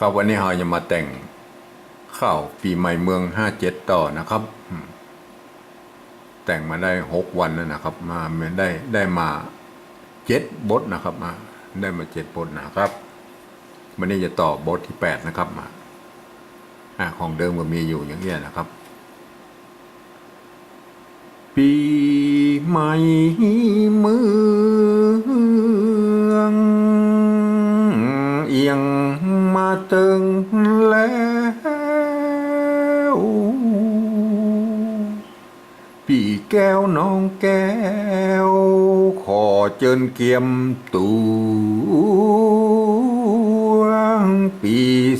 ครับวันนี้เราจะมาแต่งข้าวปีใหม่เมืองห้าเจ็ดต่อนะครับ แต่งมาได้หกวันแล้วนะครับ มาไม่ได้ได้มาเจ็ดบทนะครับ มาได้มาเจ็ดบทนะครับวันนี้จะต่อบทที่แปดนะครับมาอ่าของเดิมก็มีอยู่อย่างเงี้ยนะครับ ปีใหม่เมือง ตึงแล้วปีแก้วน้องแก้ว ขอเจิญเกียมตูปี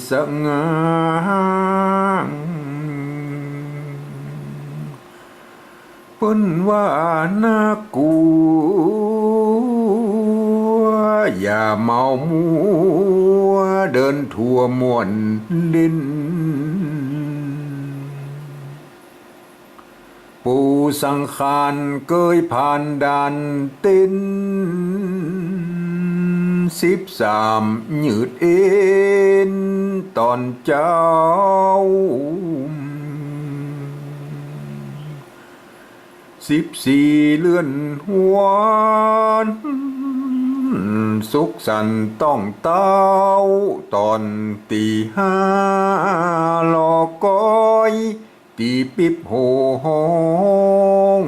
สงางเปิ้นว่านากลัว อย่าเมามัว เดินทั่วมวนลิน ปูสังขารเกยผ่านด่านตินสิบสามหยืดเอ็นตอนเจ้า สิบสี่เลื่อนหวาน สุขสันต้องเต้า ตอนตีห้าลอก้อยตีปิบโหง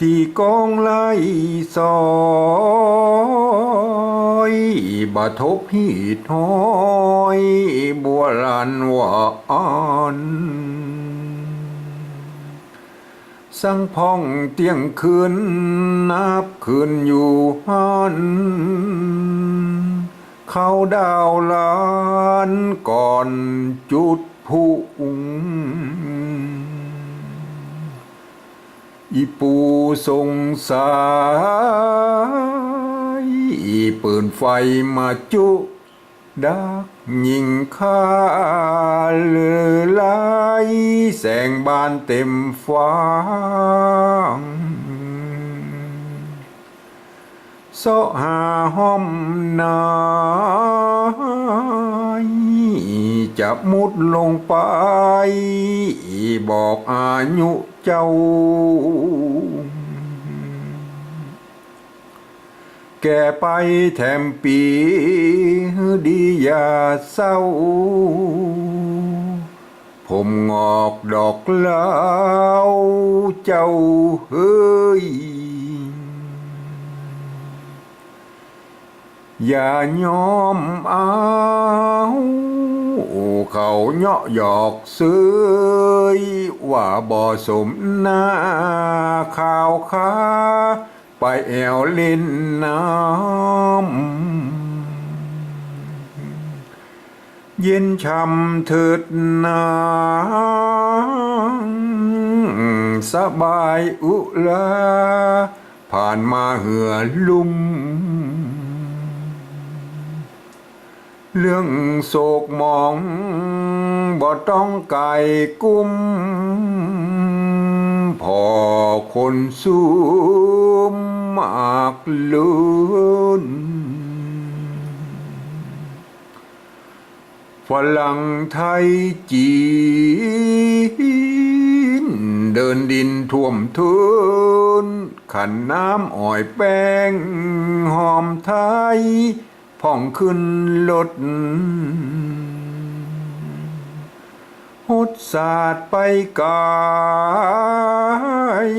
ตีกองไล่ซอยบาทบหีดห้อย บัวลานหวาน สังพ่องเตียงคืนนับคืนอยู่หันเขาดาวล้านก่อนจุดผู้อีปูสงสายอีปืนไฟมาจุ ดักยิงข้าเลือไหลแสงบานเต็มฟ้าโซหาห้อมนายจะมุดลงไป บอกอายุเจ้า แก่ไปแถมปีดีอย่าเศร้า ผมงอกดอกเล้าวเจ้าเฮ้ย อย่ายอมเอาเขาเนาะหยอกเสยว่าบ่สมหน้าข่าวค้า ไปแอวล่นน้ำเย็นช่ำเถิดนาสบายอุลา ผ่านมาเหือลุ่ม เรื่องโศกมอง บ่ต้องไก่กุ้ม พอคนสู้มากลุนฝรั่งไทยจีน เดินดินท่วมทุน ขันน้ำอ้อยแป้ง หอมไทยพ่องขึ้นลด รถหดสาดไปกาย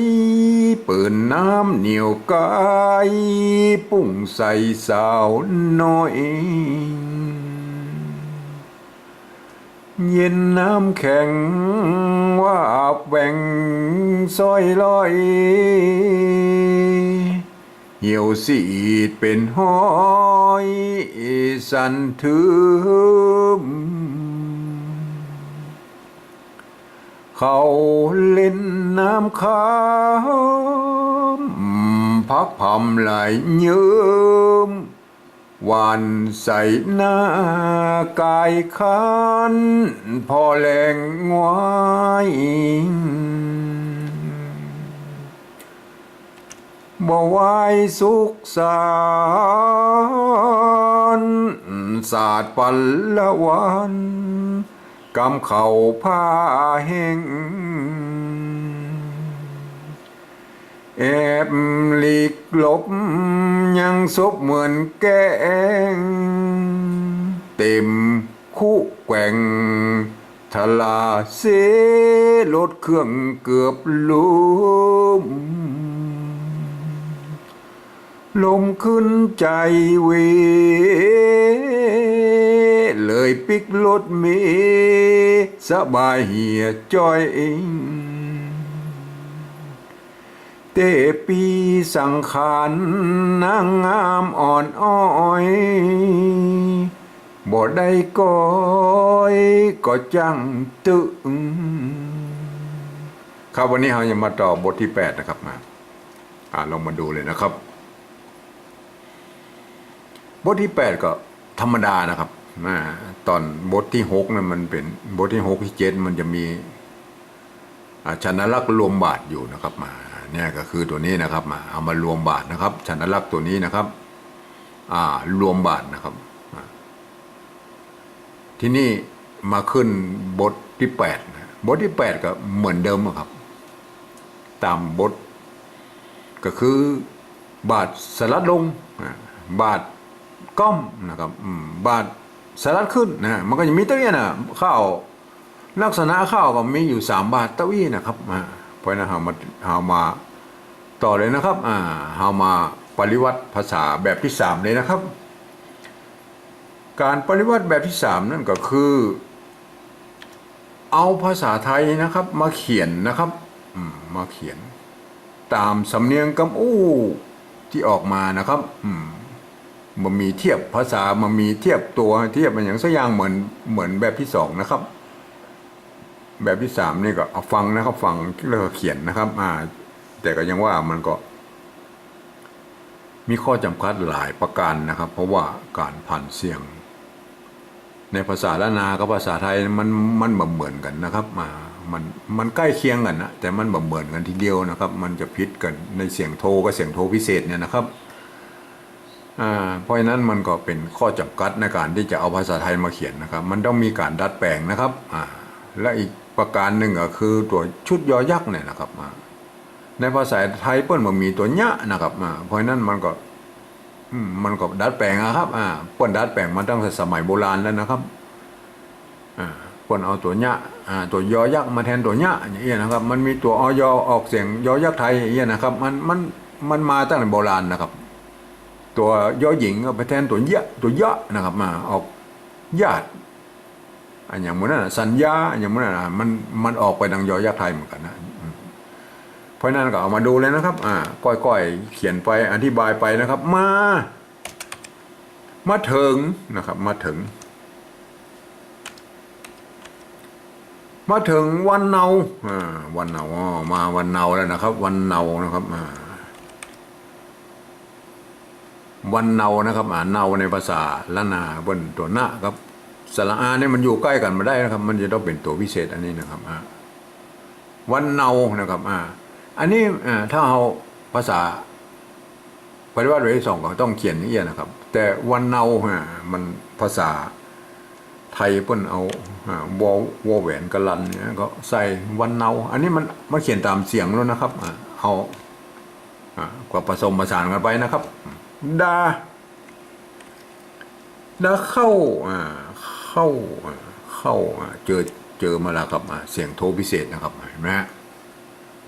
ปืนน้ำเหนียวกายปุ่งใส่สาวน้อยเย็นน้ำแข็งว่าบแหว่งซอยลอย เหี่ยวสีดเป็นห้อย สันทึม เขาเล่นน้ำค้ามพักพำไหลเยิ้มวันใส่หน้ากายคันพอแรงงวายบ่ไหวสุขสาศาสตร์ปัลละวัน กำเข่าผ้าแห้งแอบหลีกลบยังซบเหมือนแกงเต็มคู่แกว่งทลาเสรถเครื่องเกือบลุม ลมขึ้นใจเว เลยปิกรถเมสบายเหียจอยเองเตปีสังขารนางงามอ่อนอ้อยบ่ได้ก้อยก็จังตึงครับวันนี้เราจะมาต่อบทที่ 8 นะครับมาอ่าลองมาดูเลยนะครับ บทที่ 8 ก็ธรรมดานะครับตอนบทที่6นั้นมันเป็นบทที่6ที่7มันจะมีชนลักษ์รวมบาทอยู่นะครับมาเนี่ยก็คือตัวนี้นะครับมาเอามารวมบาทนะครับชนลักษ์ตัวนี้นะครับอ่ารวมบาทนะครับ ที่นี่มาขึ้นบทที่8นะบทที่8ก็เหมือนเดิมครับ ตามบท ก็คือบาทสลัดลงบาท ก้อมนะครับบาทสลัดขึ้นนะมันก็จะมีตัวเนี้ยนะข้าวลักษณะข้าวก็มีอยู่สามบาทเต้าอีนะครับอ่าเพราะฉะนั้นเรามาเรามาต่อเลยนะครับอ่าเรามาปริวัติภาษาแบบที่สามเลยนะครับ การปริวัติแบบที่สามนั่นก็คือ เอาภาษาไทยนะครับ มาเขียนนะครับมมาเขียน ตามสำเนียงกำอู้ที่ออกมานะครับ อืม มันมีเทียบภาษามันมีเทียบตัวเทียบมันอย่างสักอย่างเหมือนเหมือนแบบที่สองนะครับ แบบที่สามนี่ก็เอาฟังนะครับ ฟังแล้วก็เขียนนะครับ อ่า แต่ก็ยังว่ามันก็ มีข้อจำกัดหลายประการนะครับ เพราะว่าการผ่านเสียง ในภาษาละนากับภาษาไทยมันมันเหมือนกันนะครับมามันมันใกล้เคียงกันนะแต่มันเหมือนกันทีเดียวนะครับ มันจะพิษกันในเสียงโทกับเสียงโทพิเศษเนี่ยนะครับ เพราะฉะนั้นมันก็เป็นข้อจำกัดในการที่จะเอาภาษาไทยมาเขียนนะครับ มันต้องมีการดัดแปลงนะครับและอีกประการหนึ่งก็คือตัวชุดยอยักษ์เนี่ยนะครับในภาษาไทยเปิ้นมันมีตัวเนี้ยนะครับอ่าเพราะฉะนั้นมันก็มันก็ดัดแปลงอะครับเปิ้นดัดแปลงมาตั้งแต่สมัยโบราณแล้วนะครับเปิ้นเอาตัวเนี้ยตัวยอยักษ์มาแทนตัวเนี้ยอย่างเงี้ยนะครับ มันมีตัวอยออกเสียงยอยักษ์ไทยอย่างเงี้ยนะครับ มันมันมันมาตั้งแต่โบราณนะครับ ตัวยอหญิงก็ไปแทนตัวเยะตัวยะนะครับมาออกญาติอันอย่างมันนั้นสัญญาอันอย่างมันนั้นมันมันออกไปดังยอยักษ์ไทยเหมือนกันนะเพราะฉะนั้นก็เอามาดูเลยนะครับ อ่าก้อยๆเขียนไปอธิบายไปนะครับ มา มาถึงนะครับ มาถึง มาถึงวันเนาอ่าวันเนาอ๋อมาวันเนาแล้วนะครับ วันเนานะครับอ่า วันเนานะครับอ่าเนาในภาษาละนาบนตัวหน้าครับสระอาเนี่ยมันอยู่ใกล้กันมาได้นะครับ มันจะต้องเป็นตัวพิเศษอันนี้นะครับอ่าวันเนานะครับอ่าอันนี้อ่าถ้าเอาภาษาปฏิวัติเวทสองก็ต้องเขียนอย่างนี้ยนะครับ แต่วันเนาฮะมันภาษาไทยเพิ่นเอาอ่าวอวอแหวนกะลันเนี่ยก็ใส่วันเนา อันนี้มันมันเขียนตามเสียงแล้วนะครับอ่าเอาอ่ากว่าผสมผสานกันไปนะครับ ดาดาเข้าอ่าเข้าอ่าเข้าอ่าเจอเจอมาแล้วครับเสียงโทพิเศษนะครับเห็นไหมฮะ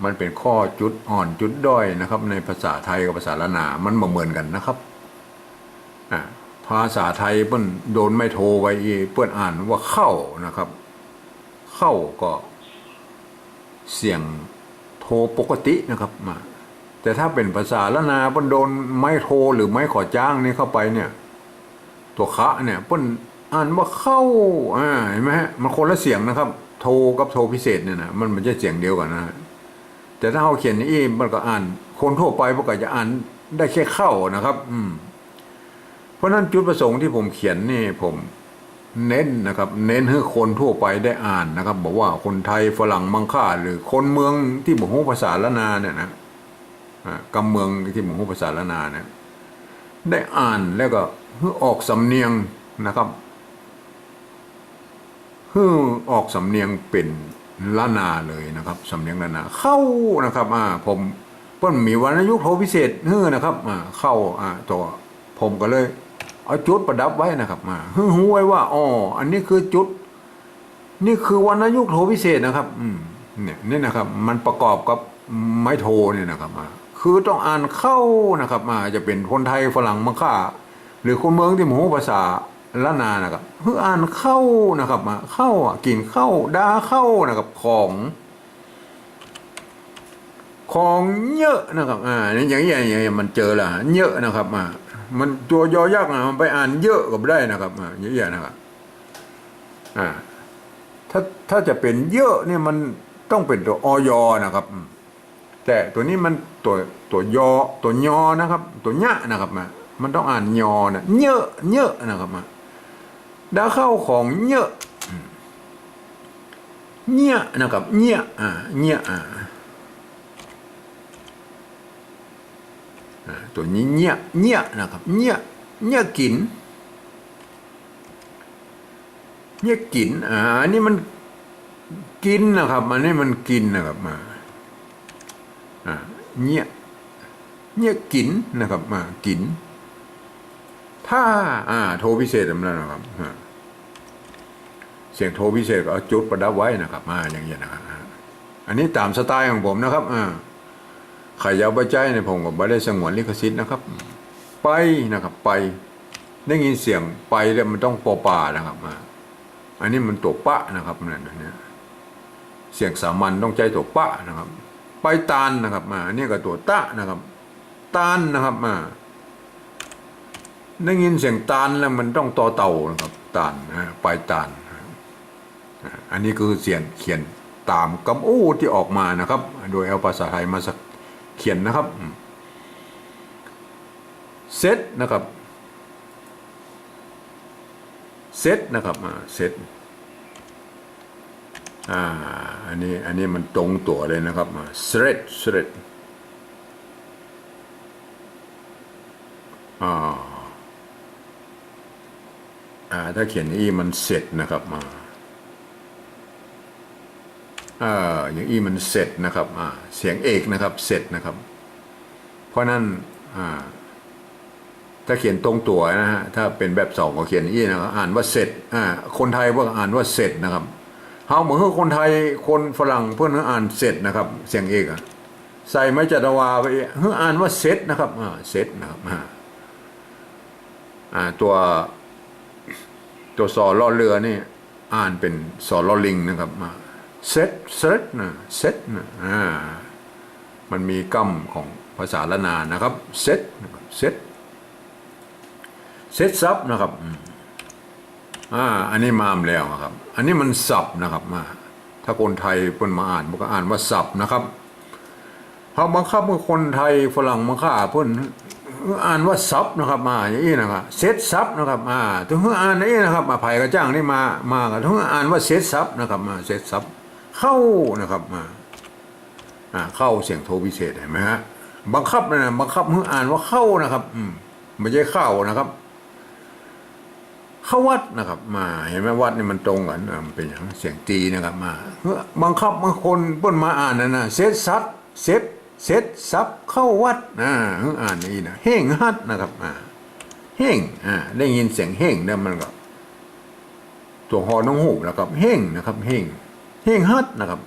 มันเป็นข้อจุดอ่อนจุดด้อยนะครับ ในภาษาไทยกับภาษาละนา มันเหมือนกันนะครับอ่าภาษาไทยเปิ้นโดนไม่โทรไว้เปิ้นอ่านว่าเข้านะครับ เข้าก็เสียงโทรปกตินะครับมา แต่ถ้าเป็นภาษาละนาเปิ้นโดนไม่โทรหรือไม่ขอจ้างนี่เข้าไปเนี่ย ตัวคะเนี่ยเปิ้นอ่านว่าเข้าอ่าเห็นไหมฮะมันคนละเสียงนะครับ โทรกับโทรพิเศษเนี่ยนะมันมันจะเสียงเดียวกันนะแต่ถ้าเราเขียนนี่มันก็อ่าน คนทั่วไปมันก็จะอ่านได้แค่เข้านะครับ อืม เพราะฉะนั้นจุดประสงค์ที่ผมเขียนนี่ผมเน้นนะครับ เน้นให้คนทั่วไปได้อ่านนะครับ บอกว่าคนไทยฝรั่งมังค่าหรือคนเมืองที่บอกภาษาละนาเนี่ยนะ กำเมืองที่บอกฮู้ภาษาละนาเนี่ยได้อ่านแล้วก็ให้ออกสำเนียงนะครับฮือออกสำเนียงเป็นละนาเลยนะครับสำเนียงละนาเข้านะครับอ่าผมเพิ่นมีวรรณยุกต์โทพิเศษฮือนะครับอ่าเข้าอ่าตัวผมก็เลย เอาจุดประดับไว้นะครับมาฮือหูไว้ว่าอ๋ออันนี้คือจุด นี่คือวรรณยุกต์โทพิเศษนะครับ อืมเนี่ยนี่นะครับ มันประกอบกับไม้โทเนี่ยนะครับอ่า คือต้องอ่านเข้านะครับอ่าจะเป็นคนไทยฝรั่งมังค่าหรือคนเมืองที่หมูภาษาละนานะครับคืออ่านเข้านะครับมาเข้าอะกินเข้าด่าเข้านะครับของ ของเยอะนะครับอ่าอย่างอย่างอย่างอย่มันเจอละเยอะนะครับอ่ามันตัวยอยักษ์อะมันไปอ่านเยอะก็ไม่ได้นะครับอ่าเยอะๆนะครับอ่าถ้าถ้าจะเป็นเยอะเนี่ยมันต้องเป็นตัวออยนะครับ แต่ตัวนี้มัน ตัวตัวยอตัวยอนะครับ ตัวเนี้ยนะครับมามันต้องอ่านยอนะเยอะเยอะนะครับมาดาเข้าของเยอะเนี่ยนะครับเนี่ยอ่าเนี่ยอ่าตัวนี้เนี่ยเนี่ยนะครับเนี่ยเนี่ยกินเนี่ยกินอ่าอันนี้มันกินนะครับอันนี้มันกินนะครับมาอ่า เนี่ยเนี่ยกินนะครับมากิน ถ้าอ่าโทรพิเศษแบบนั้นนะครับเสียงโทรพิเศษก็เอาจุดประดับไว้นะครับมาอย่างเงี้ยนะครับอันนี้ตามสไตล์ของผมนะครับอ่าใครยากไปใจในผมก็ไม่ได้สงวนลิขสิทธิ์นะครับ ไปนะครับ ไปได้ยินเสียงไปแล้วมันต้องปอป่านะครับมาอันนี้มันตัวปะนะครับนั่นเนี่ยเสียงสามัญต้องใจตัวปะนะครับ ไปตานนะครับมาอันนี้ก็ตัวตะนะครับตานนะครับมาได้ยินเสียงตานแล้วมันต้องต่อเต่านะครับตานนะไปตานอันนี้คือเสียงเขียนตามกำอู้ที่ออกมานะครับ โดยเอาภาษาไทยมาเขียนนะครับเซตนะครับเซตนะครับอ่าเซต อ่าอันนี้อันนี้มันตรงตัวเลยนะครับมาเซตเซตอ่าอ่าถ้าเขียนอีมันเสร็จนะครับมาอ่าอย่างอีมันเสร็จนะครับอ่าเสียงเอกนะครับเสร็จนะครับ เพราะนั้นอ่าถ้าเขียนตรงตัวนะฮะถ้าเป็นแบบสองก็เขียนอี้นะครับอ่านว่าเสร็จอ่าคนไทยพวกอ่านว่าเสร็จนะครับ เฮาเหมือนคนไทยคนฝรั่งเพื่อนอ่านเสร็จนะครับเสียงเอกอะใส่ไม้จัตวาไปเฮ้ออ่านว่าเสร็จนะครับอ่าเสร็จนะครับอ่าตัวตัวสอล้อเรือนี่อ่านเป็นสอล้อลิงนะครับอ่าเสร็จเสร็จนะเสร็จนะอ่ามันมีกำของภาษาละนานะครับเสร็จนะครับเสร็จเซตซับนะครับ อ่าอันนี้มามแล้วครับ อันนี้มันสับนะครับมาถ้าคนไทยเพิ่นมาอ่านมันก็อ่านว่าสับนะครับพราะบังคับเมื่อคนไทยฝรั่งมาค่าเพิ่นอ่านว่าซับนะครับมาอย่างนี้นะครับเซตซับนะครับอ่าถึงอ่านนี่นะครับมาไผ่กระจ้างนี่มามากันถึงอ่านว่าเซตซับนะครับมาเซตซับเข้านะครับมาอ่าเข้าเสียงโทพิเศษเห็นไหมฮะบังคับนะบังคับให้อ่านว่าเข้านะครับ อืมไม่ใช่เข้านะครับ เข้าวัดนะครับ มาเห็นไหมวัดนี่มันตรงกันอะมันเป็นอย่างเสียงตีนะครับมาเพื่อบังคับบางคนป้นมาอ่านนั่นะเซตซัดเซตเซตซับเข้าวัดอ่าอ่านนี่นะเฮ่งฮัดนะครับอ่าเฮ่งอ่าได้ยินเสียงเฮ่งเนี่ยมันก็ตัวหอน้องหูนะครับเฮ่งนะครับเฮ่งเฮ่งฮัดนะครับ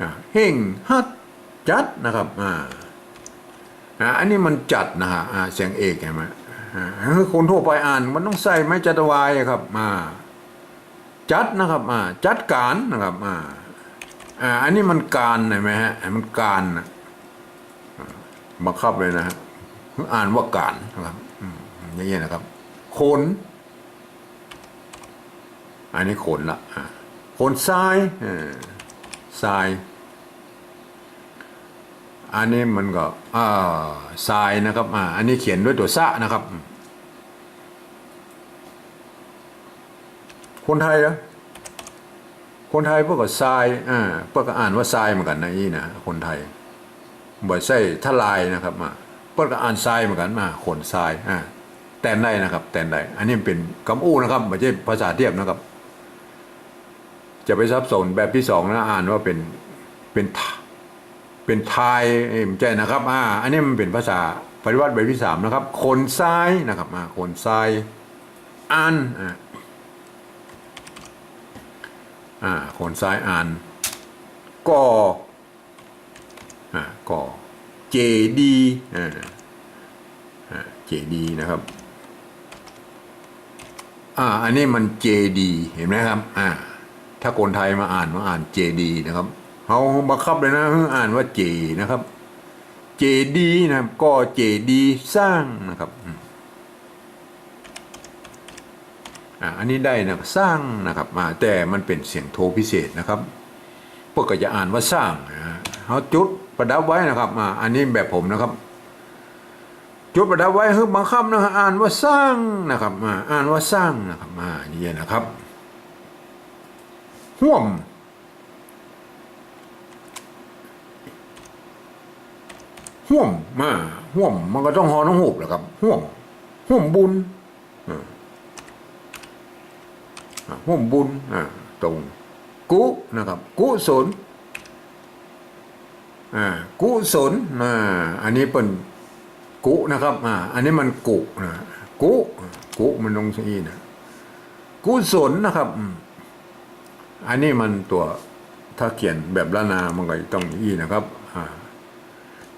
อ่าเฮ่งฮัดจัดนะครับอ่าอ่าอันนี้มันจัดนะฮะอ่าเสียงเอกเห็นไหม คนทั่วไปอ่านมันต้องใส่ไม้จัตวายครับมาจัดนะครับอ่าจัดการนะครับอ่าอ่าอันนี้มันการเห็นไหมฮะมันการนะบังคับเลยนะฮะอ่านว่าการนะครับอย่างเงี้ยนะครับขนอันนี้ขนละขนทรายทราย อันนี้มันก็อ่าทรายนะครับอ่าอันนี้เขียนด้วยตัวซะนะครับ คนไทยนะคนไทยพวกก็ทรายอ่าพวกก็อ่านว่าทรายเหมือนกันนะนี่นะคนไทยบ่ใช่ทลายนะครับมาพวกก็อ่านทรายเหมือนกันมาขนทรายอ่าแตนได้นะครับ แตนได้อันนี้เป็นคำอู้นะครับไม่ใช่ภาษาเทียบนะครับ จะไปซับสนแบบที่สองนะอ่านว่าเป็นเป็นทา เป็นทายเอ็มใจนะครับอ่าอันนี้มันเป็นภาษาปฏิวัติแบที่สามนะครับ คนซ้ายนะครับอ่าคนซ้ายอ่านอ่าอ่าคนซ้ายอ่านก่ออ่ากอเจดีอ่าอ่าเจดีนะครับอ่าอันนี้มันเจดีเห็นไหมครับอ่าถ้าคนไทยมาอ่านมาอ่านเจดีนะครับ เขาบังคับเลยนะอ่านว่าเจนะครับ เจดีนะครับ ก็เจดีสร้างนะครับอ่าอันนี้ได้นะสร้างนะครับมาแต่มันเป็นเสียงโทพิเศษนะครับพวกก็จะอ่านว่าสร้างนะเขาจุดประดับไว้นะครับอ่าอันนี้แบบผมนะครับ จุดประดับไว้คือบังคับนะฮะอ่านว่าสร้างนะครับอ่าอ่านว่าสร้างนะครับอ่านี่นะครับห่วม ห่วมมาห่วมมันก็ต้องหอน้องหูบแหละครับห่วมห่วมบุญห่วมบุญตรงกุนะครับ กุศลกุศลอันนี้เป็นกุนะครับอันนี้มันกุนะกุกุมันลงสีนะกุศลนะครับ อันนี้มันตัวถ้าเขียนแบบละนามันก็ต้องอีนะครับ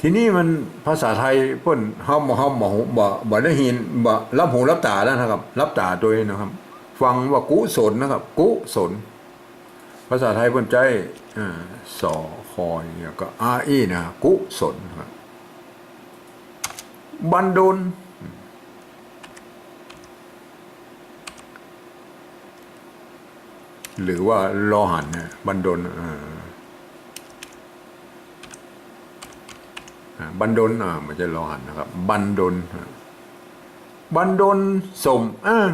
ทีนี้มันภาษาไทยเพิ่นเฮาบ่เฮาบ่บ่บ่ได้ยินบ่รับหูรับตาแล้วนะครับ รับตาตัวนะครับ ฟังว่ากุศลนะครับ กุศล ภาษาไทยเพิ่นใจอ่าสอคอยแล้วก็อาอีนะกุศลครับบันดลหรือว่าลอหันเนี่ยบันดลอ่า บันดลอ่ามันจะลอหันนะครับ บันดลบันดลสมอ้าง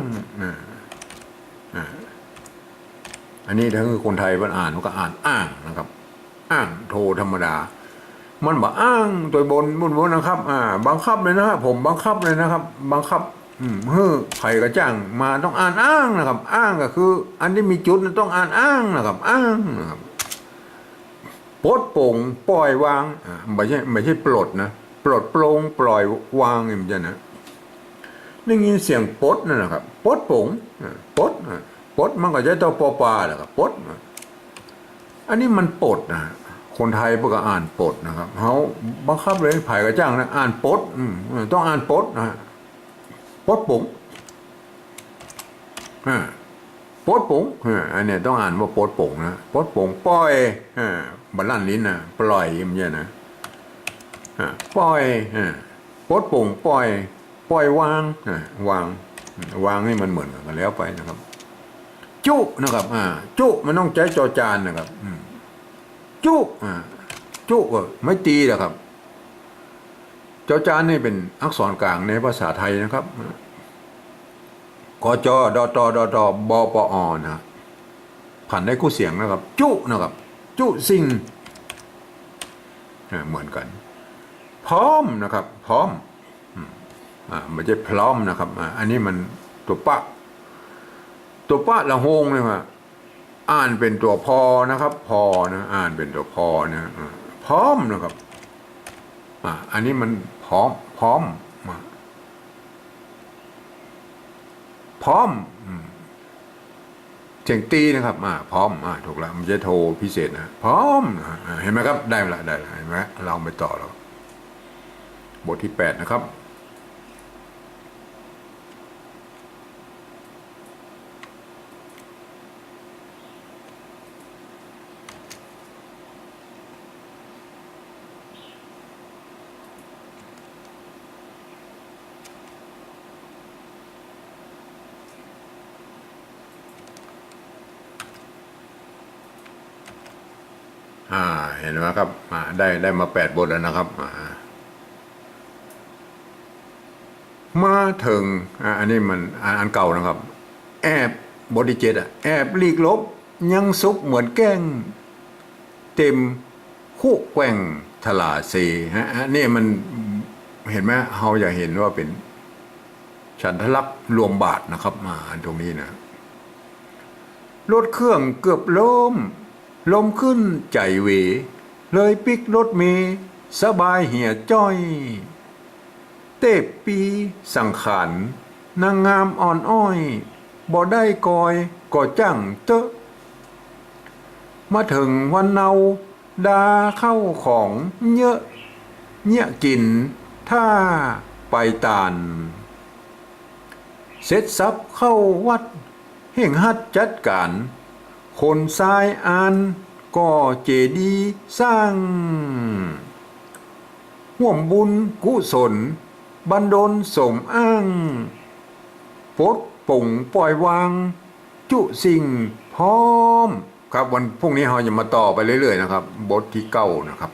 อันนี้ถ้าคือคนไทยมันอ่านมันก็อ่านอ้างนะครับ อ้างโทธรรมดา มันบอกอ้างตัวบนบนบนนะครับ อ่า บังคับเลยนะครับผมบังคับเลยนะครับ บังคับ อืมเฮ้อใครก็จ้างมาต้องอ่านอ้างนะครับ อ้างก็คือ อันที่มีจุดต้องอ่านอ้างนะครับ อ้างนะครับ ปลดปร่งปล่อยวางอ่าไม่ใช่ไม่ใช่ปลดนะปลดโปร่งปล่อยวางนี่มันจะนะได้ยินเสียงปลดนั่นนะครับปลดปงปลดปลดมันก็จะตัวปอปลาแหละครับปลดอันนี้มันปลดนะคนไทยพวกก็อ่านปลดนะครับเขาบังคับเลยไผ่กระจ้างนะอ่านปลดต้องอ่านปลดนะฮะปดปงปดปงอันเนี้ยต้องอ่านว่าปดปงนะปดปงปล่อย บัลลันลิ้นนะปล่อยมันเนี่ยนะอ่าปล่อยอ่าปดปุ๋งปล่อย ปล่อยวางอ่าวางวางนี่มันเหมือนกันแล้วไปนะครับ จุนะครับอ่าจุมันต้องใจจอจานนะครับอืจุอ่าจุก็ไม่ตีหรอกครับจอจานนี่เป็นอักษรกลางในภาษาไทยนะครับกจดตดตบปอนะผ่านได้คู่เสียงนะครับ จุนะครับ จุสิ่งเหมือนกัน พร้อมนะครับ พร้อมอ่าไม่ใช่พร้อมนะครับอันนี้มันตัวปะ ตัวปะละโฮงเลยว่าอ่านเป็นตัวพอนะครับ พอนะอ่านเป็นตัวพอนะอ่พร้อมนะครับอ่าอันนี้มันพร้อม พร้อมพร้อมอืม สียงตีนะครับอ่าพร้อมอ่าถูกแล้วมันจะโทรพิเศษนะพร้อมเห็นไหมครับได้ละได้ละเห็นไหมเราไปต่อแล้วบทที่แปดนะครับา เห็นไหมครับอ่าได้ได้มาแปดบทแล้วนะครับอ่ามาถึงอ่าอันนี้มันอันอันเก่านะครับ แอบบทที่เจ็ดอะแอบลีกลบ ยังซุกเหมือนแก้ง เต็มคู่แกว่งทลาเซฮะอันนี้มันเห็นไหมเราอยากเห็นว่าเป็น ฉันทลักษ์รวมบาทนะครับ มาตรงนี้นะรถเครื่องเกือบล้ม ลมขึ้นใจเหวเลยปิกรถเมสบายเหี่ยจ้อย เตบปีสังขารนางงามอ่อนอ้อยบ่ได้กอยก็จังเตอะมาถึงวันเนาดาเข้าของเยอะเนี้ยกินถ้าไปตานเสร็จสับเข้าวัดเห่งฮัดจัดการ คนทรายอันก็เจดีสร้างห่วมบุญกุศล บันดลสมอ้างปดป่งปล่อยวาง จุสิ่งพร้อม ครับวันพรุ่งนี้เราจะมาต่อไปเรื่อยๆนะครับ บทที่เก้านะครับ